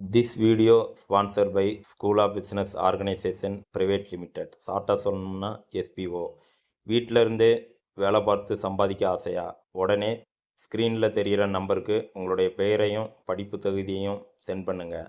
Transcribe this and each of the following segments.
This video sponsor by school of business organisation private limited ஷார்ட்டாக சொல்லணும்னா SPO வீட்டில் இருந்தே வேலை பார்த்து சம்பாதிக்க ஆசையா? உடனே ஸ்க்ரீனில் தெரிகிற நம்பருக்கு உங்களுடைய பெயரையும் படிப்பு தகுதியையும் சென்ட் பண்ணுங்கள்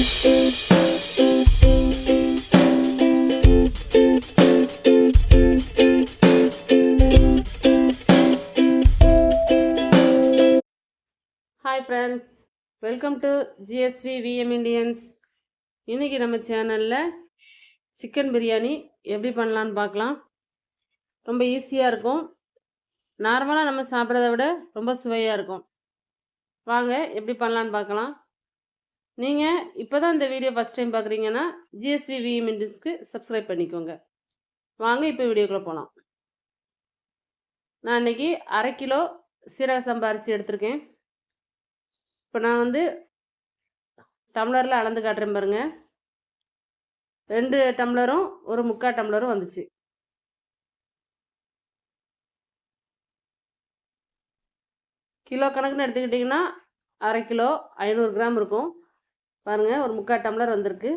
Hi friends welcome to GSV VM Indians இன்றைக்கி நம்ம சேனலில் சிக்கன் பிரியாணி எப்படி பண்ணலான்னு பார்க்கலாம். ரொம்ப ஈஸியாக இருக்கும். நார்மலாக நம்ம சாப்பிட்றத விட ரொம்ப சுவையாக இருக்கும். வாங்க எப்படி பண்ணலான்னு பார்க்கலாம். நீங்கள் இப்போ தான் இந்த வீடியோ ஃபஸ்ட் டைம் பார்க்குறீங்கன்னா ஜிஎஸ்வி விஎம் இண்டியன்ஸ்க்கு சப்ஸ்கிரைப் பண்ணிக்கோங்க. வாங்க இப்போ வீடியோக்குள்ளே போகலாம் நான் இன்றைக்கி அரை கிலோ சீரக சம்பா அரிசி எடுத்திருக்கேன். இப்போ நான் வந்து டம்ளரில் அளந்து காட்டுறேன் பாருங்கள் ரெண்டு டம்ளரும் ஒரு முக்கால் டம்ளரும் வந்துச்சு. கிலோ கணக்குன்னு எடுத்துக்கிட்டிங்கன்னா அரை கிலோ ஐநூறு கிராம் இருக்கும். பாருங்கள் ஒரு முக்கால் டம்ளர் வந்திருக்கு.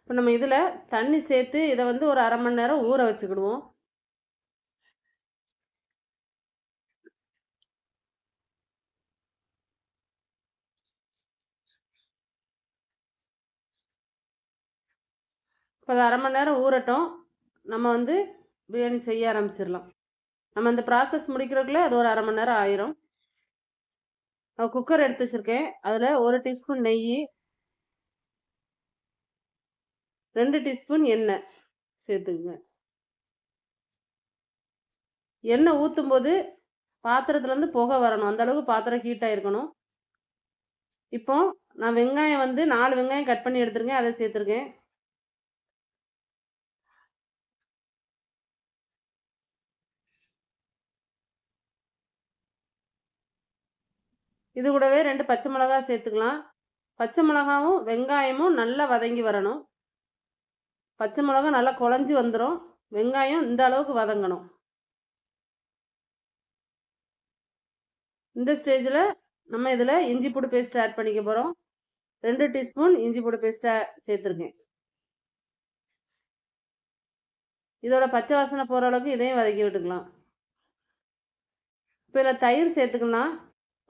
இப்போ நம்ம இதில் தண்ணி சேர்த்து இதை வந்து ஒரு அரை மணி நேரம் ஊற வச்சுக்கிடுவோம். இப்போ அது அரை மணி நேரம் ஊறட்டும். நம்ம வந்து பிரியாணி செய்ய ஆரம்பிச்சிடலாம். நம்ம அந்த ப்ராசஸ் முடிக்கிறதுக்குள்ளே அது ஒரு அரை மணி நேரம் ஆயிரும். நான் குக்கர் எடுத்து வச்சுருக்கேன். அதில் ஒரு டீஸ்பூன் நெய் ரெண்டு டீஸ்பூன் எண்ணெய் சேர்த்துக்குங்க. எண்ணெய் ஊற்றும் போது பாத்திரத்துலேருந்து புகை வரணும். அந்தளவுக்கு பாத்திரம் ஹீட் ஆகிருக்கணும் இப்போ நான் வெங்காயம் வந்து நாலு வெங்காயம் கட் பண்ணி எடுத்துருக்கேன். அதை சேர்த்துருக்கேன். இது கூடவே ரெண்டு பச்சை மிளகா சேர்த்துக்கலாம். பச்சை மிளகாவும் வெங்காயமும் நல்லா வதங்கி வரணும். பச்சை மிளகா நல்லா குழஞ்சி வந்துடும் வெங்காயம் இந்த அளவுக்கு வதங்கணும். இந்த ஸ்டேஜில் நம்ம இதில் இஞ்சி பூடு பேஸ்ட் ஆட் பண்ணிக்க போகிறோம் ரெண்டு டீஸ்பூன் இஞ்சி பூடு பேஸ்ட்டை சேர்த்துருக்கேன். இதோட பச்சை வாசனை போகிற அளவுக்கு இதையும் வதக்கி விட்டுக்கலாம். இப்போ இதில் தயிர் சேர்த்துக்கலாம்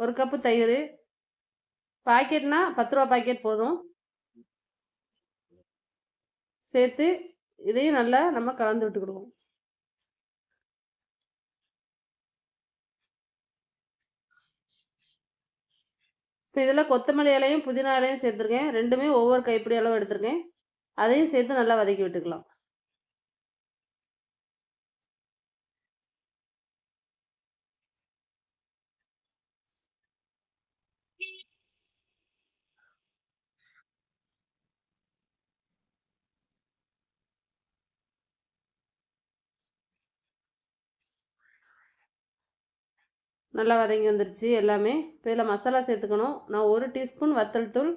ஒரு கப்பு தயிர். பாக்கெட்னா பத்து ரூபா பாக்கெட் போதும். சேர்த்து இதையும் நல்லா நம்ம கலந்து விட்டுக்கிடுவோம். இப்போ இதில் கொத்தமல்லி இலையும் புதினா இலையும் சேர்த்துருக்கேன். ரெண்டுமே ஒவ்வொரு கைப்பிடி அளவு எடுத்திருக்கேன். அதையும் சேர்த்து நல்லா வதக்கி விட்டுக்கலாம். நல்லா வதங்கி வந்துருச்சு எல்லாமே. இப்போ இதில் மசாலா சேர்த்துக்கணும். நான் ஒரு டீஸ்பூன் வத்தல் தூள்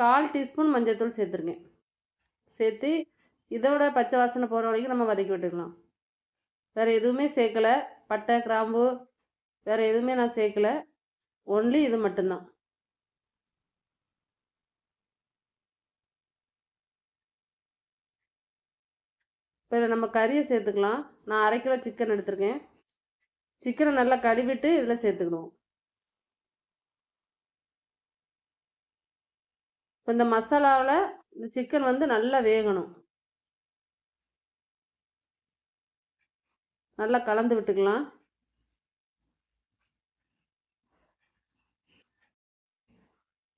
கால் டீஸ்பூன் மஞ்சள் தூள் சேர்த்துருக்கேன். சேர்த்து இதோட பச்சை வாசனை போகிற வரைக்கும் நம்ம வதக்கி விட்டுக்கலாம். வேறு எதுவுமே சேர்க்கலை. பட்டை கிராம்பு வேறு எதுவுமே நான் சேர்க்கலை. ஒன்லி இது மட்டும்தான். இப்போ நம்ம கறியை சேர்த்துக்கலாம். நான் அரை கிலோ சிக்கன் எடுத்திருக்கேன். சிக்கனை நல்லா கழுவிட்டு இதில் சேர்த்துக்கணும். இப்போ இந்த மசாலாவில் இந்த சிக்கன் வந்து நல்லா வேகணும். நல்லா கலந்து விட்டுக்கலாம்.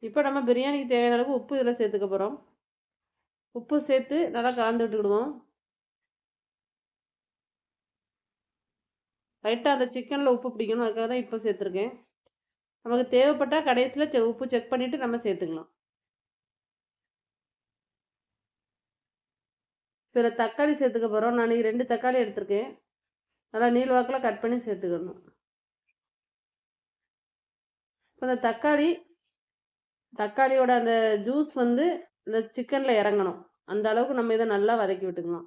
இப்போ நம்ம பிரியாணிக்கு தேவையான அளவுக்கு உப்பு இதில் சேர்த்துக்க போகிறோம் உப்பு சேர்த்து நல்லா கலந்து விட்டுக்கிடுவோம். லைட்டாக அந்த சிக்கனில் உப்பு பிடிக்கணும். அதுக்காக தான் இப்போ சேர்த்துருக்கேன். நமக்கு தேவைப்பட்டால் கடைசியில் செ உப்பு செக் பண்ணிவிட்டு நம்ம சேர்த்துக்கலாம். இப்போ தக்காளி சேர்த்துக்க போகிறோம் நான் ரெண்டு தக்காளி எடுத்திருக்கேன். நல்லா நீள்வாக்கில் கட் பண்ணி சேர்த்துக்கணும். இப்போ அந்த தக்காளி தக்காளியோட அந்த ஜூஸ் வந்து இந்த சிக்கனில் இறங்கணும். அந்த அளவுக்கு நம்ம இதை நல்லா வதக்கி விட்டுக்கலாம்.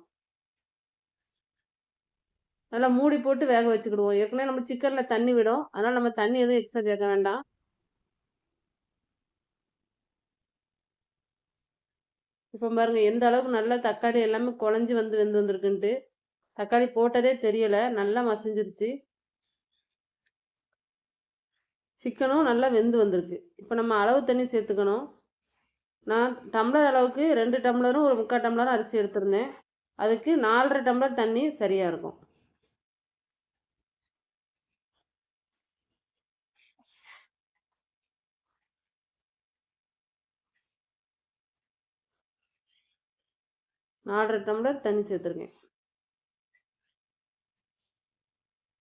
நல்லா மூடி போட்டு வேக வச்சுக்கிடுவோம். ஏற்கனவே நம்ம சிக்கனில் தண்ணி விடும். அதனால் நம்ம தண்ணி எதுவும் எக்ஸ்ட்ரா சேர்க்க வேண்டாம். இப்போ பாருங்கள் எந்த அளவுக்கு நல்லா தக்காளி எல்லாமே குழஞ்சி வந்து வெந்து வந்திருக்குன்ட்டு. தக்காளி போட்டதே தெரியலை. நல்லா மசிஞ்சிருச்சு. சிக்கனும் நல்லா வெந்து வந்திருக்கு. இப்போ நம்ம அளவு தண்ணி சேர்த்துக்கணும். நான் டம்ளர் அளவுக்கு ரெண்டு டம்ளரும் ஒரு முக்கால் டம்ளரும் அரிசி எடுத்திருந்தேன். அதுக்கு நாலரை டம்ளர் தண்ணி சரியாக இருக்கும். நாலரை டம்ளர் தண்ணி சேர்த்துருக்கேன்.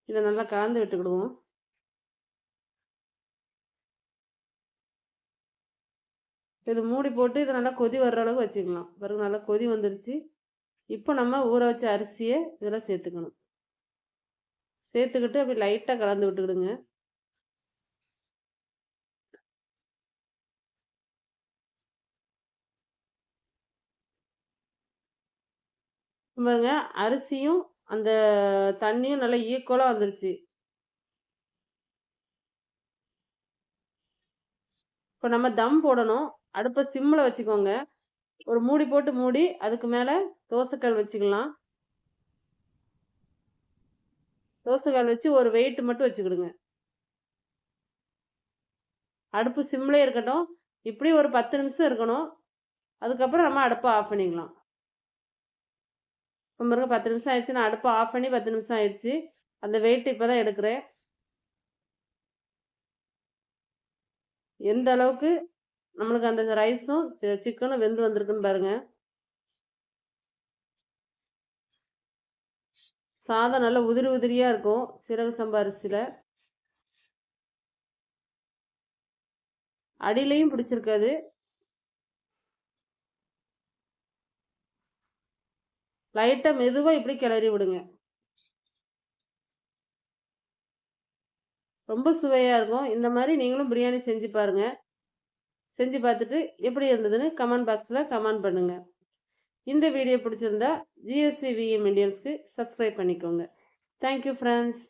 இதை நல்லா கலந்து விட்டுக்கிடுவோம். இது மூடி போட்டு இதை நல்லா கொதி வர்ற அளவுக்கு வச்சுக்கலாம். பிறகு நல்லா கொதி வந்துருச்சு. இப்போ நம்ம ஊற வச்ச அரிசியை இதெல்லாம் சேர்த்துக்கணும். சேர்த்துக்கிட்டு அப்படி லைட்டாக கலந்து விட்டுக்கிடுங்க. பாருங்க அரிசியும் அந்த தண்ணியும் நல்லா ஈக்குவலாக வந்துருச்சு. இப்போ நம்ம தம் போடணும். அடுப்பை சிம்மில் வச்சுக்கோங்க. ஒரு மூடி போட்டு மூடி அதுக்கு மேலே தோசைக்கல் வச்சுக்கலாம். தோசைக்கல் வச்சு ஒரு வெயிட் மட்டும் வச்சுக்கிடுங்க. அடுப்பு சிம்லே இருக்கட்டும். இப்படி ஒரு பத்து நிமிஷம் இருக்கணும். அதுக்கப்புறம் நம்ம அடுப்பை ஆஃப் பண்ணிக்கலாம். பாருங்க பத்து நிமிஷம் ஆயிடுச்சு. நான் அடுப்பை ஆஃப் பண்ணி பத்து நிமிஷம் ஆயிடுச்சு. அந்த வெயிட் இப்போ தான் எடுக்கிறேன். எந்த அளவுக்கு நம்மளுக்கு அந்த ரைஸும் சிக்கனும் வெந்து வந்திருக்குன்னு பாருங்க. சாதம் நல்லா உதிரி உதிரியா இருக்கும். சீரக சம்பா அரிசியில். அடியிலையும் பிடிச்சிருக்காது. லைட்டாக மெதுவாக இப்படி கிளறி விடுங்க. ரொம்ப சுவையாக இருக்கும். இந்த மாதிரி நீங்களும் பிரியாணி செஞ்சு பாருங்க. செஞ்சு பார்த்துட்டு எப்படி இருந்ததுன்னு கமெண்ட் பாக்ஸில் கமெண்ட் பண்ணுங்க. இந்த வீடியோ பிடிச்சிருந்தா ஜிஎஸ்வி விஎம் இண்டியன்ஸ்க்கு சப்ஸ்கிரைப் பண்ணிக்கோங்க. Thank you friends